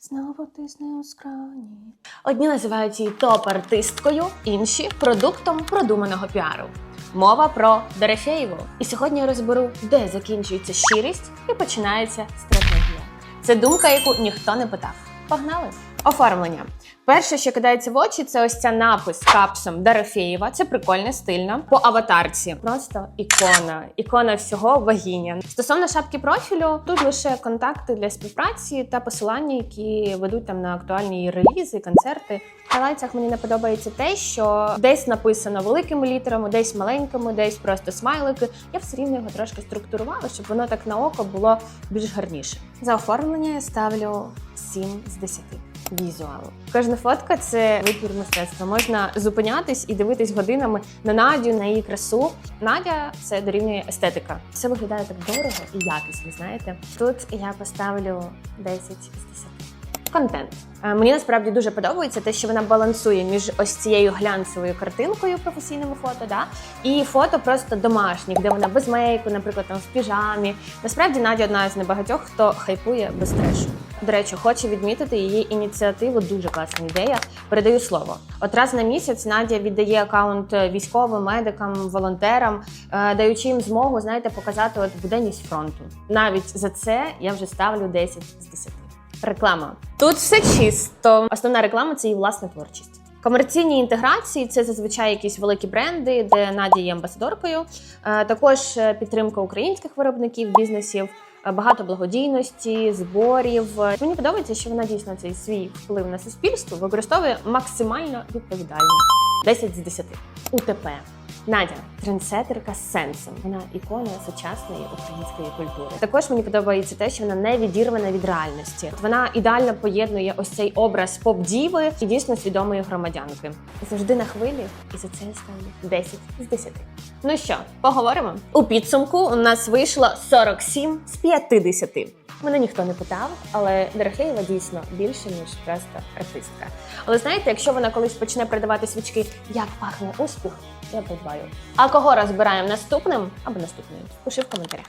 Знову тисне у скроні. Одні називають її топ-артисткою, інші продуктом продуманого піару. Мова про Дорофєєву. І сьогодні я розберу, де закінчується щирість і починається стратегія. Це думка, яку ніхто не питав. Погнали! Оформлення. Перше, що кидається в очі, це ось ця напис капсом Дорофєєва. Це прикольно, стильно. По аватарці. Просто ікона, ікона всього вагіння. Стосовно шапки профілю, тут лише контакти для співпраці та посилання, які ведуть там на актуальні релізи, концерти. В хайлайтсах мені не подобається те, що десь написано великими літерами, десь маленькими, десь просто смайлики. Я все рівно його трошки структурувала, щоб воно так на око було більш гарніше. За оформлення я ставлю 7 з 10 візуалу. Кожна фотка це витвір мистецтва. Можна зупинятись і дивитись годинами на Надю, на її красу. Надя це дорівнює естетика. Все виглядає так дорого і якісно. Знаєте, тут я поставлю 10 з 10. Контент Е, мені насправді дуже подобається те, що вона балансує між ось цією глянцевою картинкою професійними фото, да і фото просто домашніх, де вона без мейку, наприклад, там в піжамі. Насправді Надя одна з небагатьох, хто хайпує без трешу. До речі, хочу відмітити її ініціативу. Дуже класна ідея. Передаю слово. От раз на місяць Надя віддає акаунт військовим, медикам, волонтерам, е, даючи їм змогу, знаєте, показати от буденність фронту. Навіть за це я вже ставлю 10 з 10. Реклама. Тут все чисто. Основна реклама це її власна творчість. Комерційні інтеграції це зазвичай якісь великі бренди, де Надя є амбасадоркою. Е, Також е, підтримка українських виробників, бізнесів, е, багато благодійності, зборів. Мені подобається, що вона дійсно цей свій вплив на суспільство використовує максимально відповідально. 10 з 10. УТП. Надя трендсетерка з сенсом. Вона ікона сучасної української культури. Також мені подобається те, що вона не відірвана від реальності. Вона ідеально поєднує ось цей образ поп-діви і дійсно свідомої громадянки. Завжди на хвилі, і за це я ставлю 10 з 10. Ну що, поговоримо? У підсумку у нас вийшло 47 з 50. Мене ніхто не питав, але Дорофеєва дійсно більше ніж просто артистка. Але знаєте, якщо вона колись почне продавати свічки, як пахне успіх, я придбаю. А кого розбираємо наступним або наступною? Пиши в коментарях.